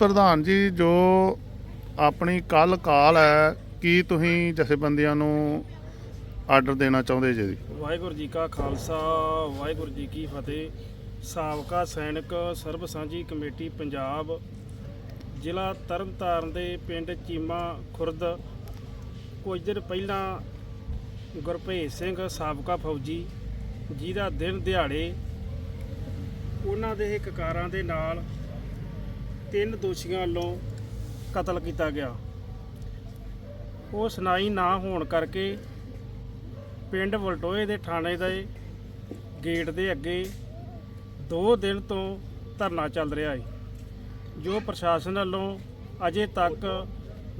ਪ੍ਰਧਾਨ ਜੀ, ਜੋ ਆਪਣੀ ਕੱਲ ਕਾਲ ਹੈ, ਕੀ ਤੁਸੀਂ ਜਥੇਬੰਦੀਆਂ ਨੂੰ ਆਰਡਰ ਦੇਣਾ ਚਾਹੁੰਦੇ ਜੀ? ਵਾਹਿਗੁਰੂ ਜੀ ਕਾ ਖਾਲਸਾ, ਵਾਹਿਗੁਰੂ ਜੀ ਕੀ ਫਤਿਹ। ਸਾਬਕਾ ਸੈਨਿਕ ਸਰਬ ਸਾਂਝੀ ਕਮੇਟੀ ਪੰਜਾਬ, ਜ਼ਿਲ੍ਹਾ ਤਰਨਤਾਰਨ ਦੇ ਪਿੰਡ ਚੀਮਾ ਖੁਰਦ। ਕੁਝ ਦਿਨ ਪਹਿਲਾਂ ਗੁਰਭੇਜ ਸਿੰਘ ਸਾਬਕਾ ਫੌਜੀ ਜਿਹਦਾ ਦਿਨ ਦਿਹਾੜੇ, ਉਹਨਾਂ ਦੇ ਕਕਾਰਾਂ ਦੇ ਨਾਲ ਤਿੰਨ ਦੋਸ਼ੀਆਂ ਵੱਲੋਂ ਕਤਲ ਕੀਤਾ ਗਿਆ। ਉਹ ਸੁਣਾਈ ਨਾ ਹੋਣ ਕਰਕੇ ਪਿੰਡ ਵਲਟੋਏ ਦੇ ਥਾਣੇ ਦੇ ਗੇਟ ਦੇ ਅੱਗੇ 2 ਦਿਨ ਤੋਂ ਧਰਨਾ ਚੱਲ ਰਿਹਾ ਹੈ, ਜੋ ਪ੍ਰਸ਼ਾਸਨ ਵੱਲੋਂ ਅਜੇ ਤੱਕ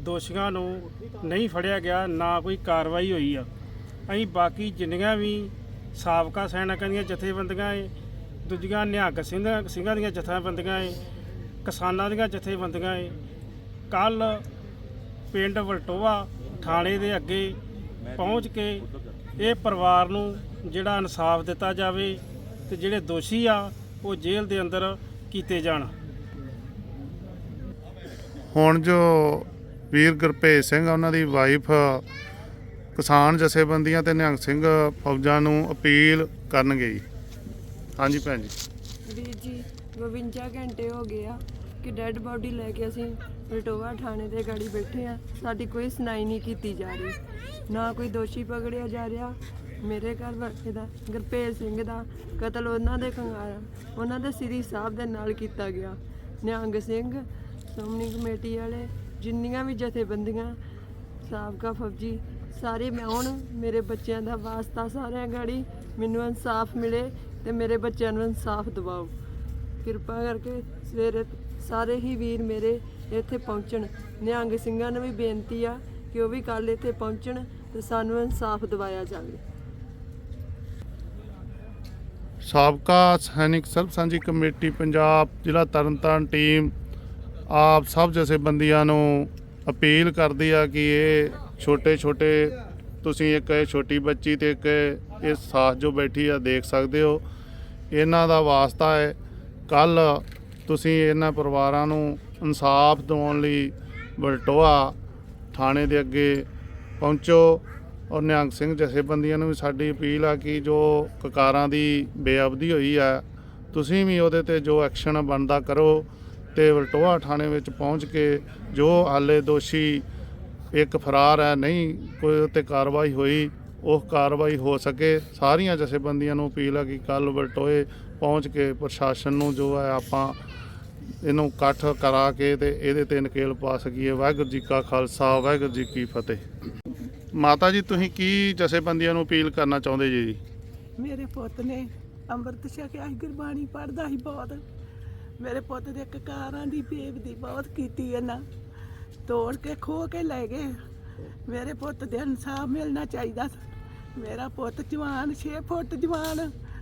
ਦੋਸ਼ੀਆਂ ਨੂੰ ਨਹੀਂ ਫੜਿਆ ਗਿਆ, ਨਾ ਕੋਈ ਕਾਰਵਾਈ ਹੋਈ ਆ। ਅਸੀਂ ਬਾਕੀ ਜਿੰਨੀਆਂ ਵੀ ਸਾਬਕਾ ਸੈਨਿਕਾਂ ਦੀਆਂ ਜਥੇਬੰਦੀਆਂ ਏ, ਦੂਜੀਆਂ ਨਿਹੰਗ ਸਿੰਘ, ਸਿੰਘਾਂ ਦੀਆਂ ਜਥੇਬੰਦੀਆਂ ਏ ਕਿਸਾਨਾਂ ਦੀਆਂ ਜਥੇਬੰਦੀਆਂ ਏ। ਕੱਲ ਪਿੰਡ ਵਲਟੋਆ ਥਾਣੇ ਦੇ ਅੱਗੇ ਪਹੁੰਚ ਕੇ ਇਹ ਪਰਿਵਾਰ ਨੂੰ ਜਿਹੜਾ ਇਨਸਾਫ ਦਿੱਤਾ ਜਾਵੇ ਤੇ ਜਿਹੜੇ ਦੋਸ਼ੀ ਆ ਉਹ ਜੇਲ੍ਹ ਦੇ ਅੰਦਰ ਕੀਤੇ ਜਾਣ। ਹੁਣ ਜੋ ਵੀਰ ਗੁਰਭੇਜ ਸਿੰਘ ਆ, ਉਹਨਾਂ ਦੀ ਵਾਈਫ ਕਿਸਾਨ ਜਥੇਬੰਦੀਆਂ ਤੇ ਨਿਹੰਗ ਸਿੰਘ ਫੌਜਾਂ ਨੂੰ ਅਪੀਲ ਕਰਨਗੇ ਜੀ। ਹਾਂਜੀ ਭੈਣ ਜੀ। ਵੀਰ ਜੀ 52 ਘੰਟੇ ਹੋ ਗਏ ਆ ਕਿ ਡੈੱਡ ਬਾਡੀ ਲੈ ਕੇ ਅਸੀਂ ਰਟੋਵਾ ਥਾਣੇ ਦੇ ਗਾੜੀ ਬੈਠੇ ਆ। ਸਾਡੀ ਕੋਈ ਸੁਣਾਈ ਨਹੀਂ ਕੀਤੀ ਜਾ ਰਹੀ। ਨਾ ਕੋਈ ਦੋਸ਼ੀ ਪਕੜਿਆ ਜਾ ਰਿਹਾ। ਮੇਰੇ ਘਰ ਵਾਲੇ ਦਾ ਗੁਰਪੇਜ ਸਿੰਘ ਦਾ ਕਤਲ ਉਹਨਾਂ ਦੇ ਕੰਗਾਰਾ ਉਹਨਾਂ ਦੇ ਸ੍ਰੀ ਸਾਹਿਬ ਦੇ ਨਾਲ ਕੀਤਾ ਗਿਆ। ਨਿਹੰਗ ਸਿੰਘ, ਸ਼੍ਰੋਮਣੀ ਕਮੇਟੀ ਵਾਲੇ, ਜਿੰਨੀਆਂ ਵੀ ਜਥੇਬੰਦੀਆਂ, ਸਾਬਕਾ ਫੌਜੀ, ਸਾਰੇ ਮੈਂ ਹੁਣ ਮੇਰੇ ਬੱਚਿਆਂ ਦਾ ਵਾਸਤਾ ਸਾਰਿਆਂ ਗਾੜੀ ਮੈਨੂੰ ਇਨਸਾਫ ਮਿਲੇ ਤੇ ਮੇਰੇ ਬੱਚਿਆਂ ਨੂੰ ਇਨਸਾਫ ਦਿਵਾਓ। ਕਿਰਪਾ ਕਰਕੇ ਸਵੇਰੇ ਸਾਰੇ ਹੀ ਵੀਰ ਮੇਰੇ ਇੱਥੇ ਪਹੁੰਚਣ। ਨਿਹੰਗ ਸਿੰਘਾਂ ਨੂੰ ਵੀ ਬੇਨਤੀ ਆ ਕਿ ਉਹ ਵੀ ਕੱਲ ਇੱਥੇ ਪਹੁੰਚਣ ਤੇ ਸਾਨੂੰ ਇਨਸਾਫ ਦਿਵਾਇਆ ਜਾਵੇ। ਸਾਬਕਾ ਸੈਨਿਕ ਸਰਬ ਸਾਂਝੀ ਕਮੇਟੀ ਪੰਜਾਬ ਜ਼ਿਲ੍ਹਾ ਤਰਨਤਾਰਨ ਟੀਮ ਆਪ ਸਭ ਜਥੇਬੰਦੀਆਂ ਨੂੰ ਅਪੀਲ ਕਰਦੀ ਆ ਕਿ ਇਹ ਛੋਟੇ ਛੋਟੇ ਤੁਸੀਂ ਇੱਕ ਛੋਟੀ ਬੱਚੀ ਤੇ ਇੱਕ ਇਹ ਸਾਥ ਜੋ ਬੈਠੀ ਆ ਦੇਖ ਸਕਦੇ ਹੋ। ਇਹਨਾਂ ਦਾ ਵਾਸਤਾ ਹੈ ਕੱਲ ਤੁਸੀਂ ਇਹਨਾਂ ਪਰਿਵਾਰਾਂ ਨੂੰ ਇਨਸਾਫ ਦਿਵਾਉਣ ਲਈ ਬਲਟੋਆ ਥਾਣੇ ਦੇ ਅੱਗੇ ਪਹੁੰਚੋ ਔਰ ਨਿਹੰਗ ਸਿੰਘ ਜਥੇਬੰਦੀਆਂ ਨੂੰ ਵੀ ਸਾਡੀ ਅਪੀਲ ਆ ਕਿ ਜੋ ਕਕਾਰਾਂ ਦੀ ਬੇਅਬਦੀ ਹੋਈ ਆ, ਤੁਸੀਂ ਵੀ ਉਹਦੇ ਤੇ ਜੋ ਐਕਸ਼ਨ ਬਣਦਾ ਕਰੋ ਤੇ ਵਲਟੋਆ ਥਾਣੇ ਵਿੱਚ ਪਹੁੰਚ ਕੇ ਜੋ ਹਾਲੇ ਦੋਸ਼ੀ ਇੱਕ ਫਰਾਰ ਹੈ, ਨਹੀਂ ਕੋਈ ਉੱਤੇ ਕਾਰਵਾਈ ਹੋਈ, ਉਹ ਕਾਰਵਾਈ ਹੋ ਸਕੇ। ਸਾਰੀਆਂ ਜਥੇਬੰਦੀਆਂ ਨੂੰ ਅਪੀਲ ਆ ਕਿ ਕੱਲ ਵਲਟੋਏ ਪਹੁੰਚ ਕੇ ਪ੍ਰਸ਼ਾਸਨ ਨੂੰ ਜੋ ਹੈ ਆਪਾਂ ਇਹਨੂੰ ਇਕੱਠ ਕਰਾ ਕੇ ਤੇ ਇਹਦੇ ਤੇ ਨਕੇਲ ਪਾ ਸਕੀਏ। ਵਾਹਿਗੁਰੂ ਜੀ ਕਾ ਖਾਲਸਾ, ਵਾਹਿਗੁਰੂ ਜੀ ਕੀ ਫਤਿਹ। ਮਾਤਾ ਜੀ, ਤੁਸੀਂ ਕੀ ਜਥੇਬੰਦੀਆਂ ਨੂੰ ਅਪੀਲ ਕਰਨਾ ਚਾਹੁੰਦੇ ਜੀ? ਮੇਰੇ ਪੁੱਤ ਨੇ ਅੰਮ੍ਰਿਤ ਛਕਿਆ ਸੀ, ਗੁਰਬਾਣੀ ਪੜ੍ਹਦਾ ਸੀ ਬਹੁਤ। ਮੇਰੇ ਪੁੱਤ ਦੇ ਕਕਾਰਾਂ ਦੀ ਬੇਵਦੀ ਬਹੁਤ ਕੀਤੀ ਇਹਨਾਂ ਤੋੜ ਕੇ ਖੋ ਕੇ ਲੈ ਗਏ। ਮੇਰੇ ਪੁੱਤ ਦੇ ਇਨਸਾਫ ਮਿਲਣਾ ਚਾਹੀਦਾ ਮੇਰਾ ਪੁੱਤ ਜਵਾਨ 6 ਫੁੱਟ ਜਵਾਨ।